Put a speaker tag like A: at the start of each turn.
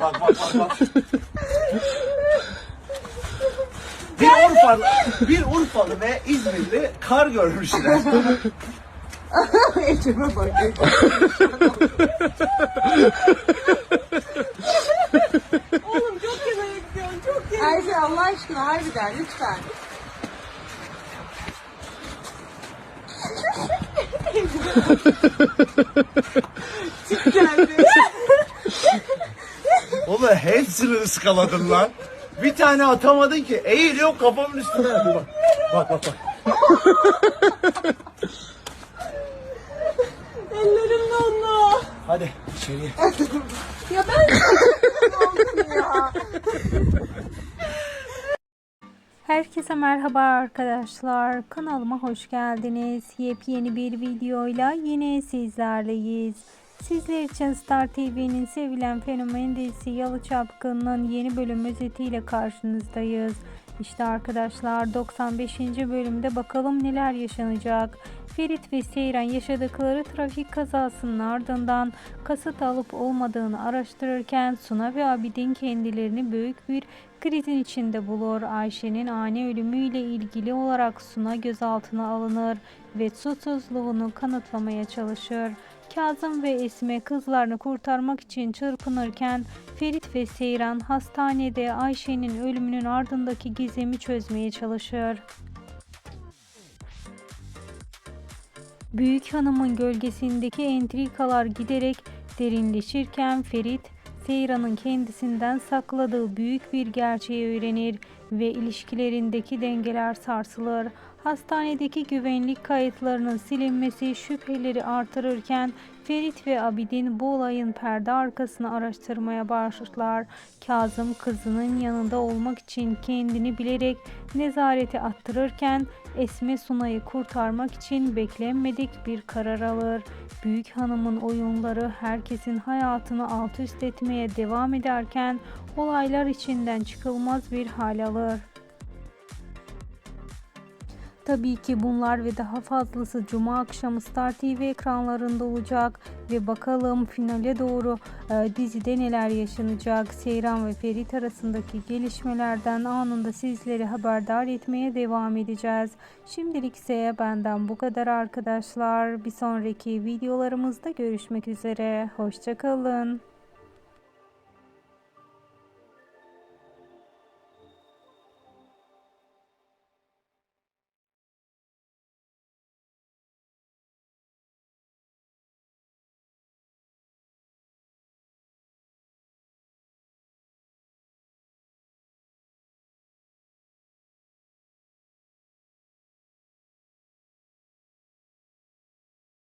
A: bak bak bak bak. Bir Urfalı, bir Urfalı ve İzmirli kar görmüşler.
B: Ecem'e bak.
C: Oğlum çok yemeğe gidiyorsun çok yemeğe.
B: Ayşe Allah aşkına harbiden lütfen.
A: Oğlum hepsini ıskaladın lan. Bir tane atamadın ki. Eğiliyor kafamın üstüne. Bak bak bak. bak.
C: Ellerim dondu.
A: Hadi içeriye.
C: Ya ben
D: Herkese merhaba arkadaşlar. Kanalıma hoş geldiniz. Yepyeni bir videoyla yine sizlerleyiz. Sizler için Star TV'nin sevilen fenomen dizisi Yalı Çapkın'ın yeni bölüm özetiyle karşınızdayız. İşte arkadaşlar 95. bölümde bakalım neler yaşanacak. Ferit ve Seyran yaşadıkları trafik kazasının ardından kasıt alıp olmadığını araştırırken Suna ve Abidin kendilerini büyük bir krizin içinde bulur. Ayşe'nin ani ölümüyle ilgili olarak Suna gözaltına alınır ve suçsuzluğunu kanıtlamaya çalışır. Kazım ve Esme kızlarını kurtarmak için çırpınırken Ferit ve Seyran hastanede Ayşe'nin ölümünün ardındaki gizemi çözmeye çalışır. Büyük hanımın gölgesindeki entrikalar giderek derinleşirken Ferit, Seyran'ın kendisinden sakladığı büyük bir gerçeği öğrenir ve ilişkilerindeki dengeler sarsılır. Hastanedeki güvenlik kayıtlarının silinmesi şüpheleri artırırken Ferit ve Abidin bu olayın perde arkasını araştırmaya başlar. Kazım kızının yanında olmak için kendini bilerek nezarete attırırken Esme Sunay'ı kurtarmak için beklenmedik bir karar alır. Büyük hanımın oyunları herkesin hayatını alt üst etmeye devam ederken olaylar içinden çıkılmaz bir hal alır. Tabii ki bunlar ve daha fazlası Cuma akşamı Star TV ekranlarında olacak ve bakalım finale doğru e, dizide neler yaşanacak. Seyran ve Ferit arasındaki gelişmelerden anında sizleri haberdar etmeye devam edeceğiz. Şimdilik ise benden bu kadar arkadaşlar. Bir sonraki videolarımızda görüşmek üzere. Hoşçakalın.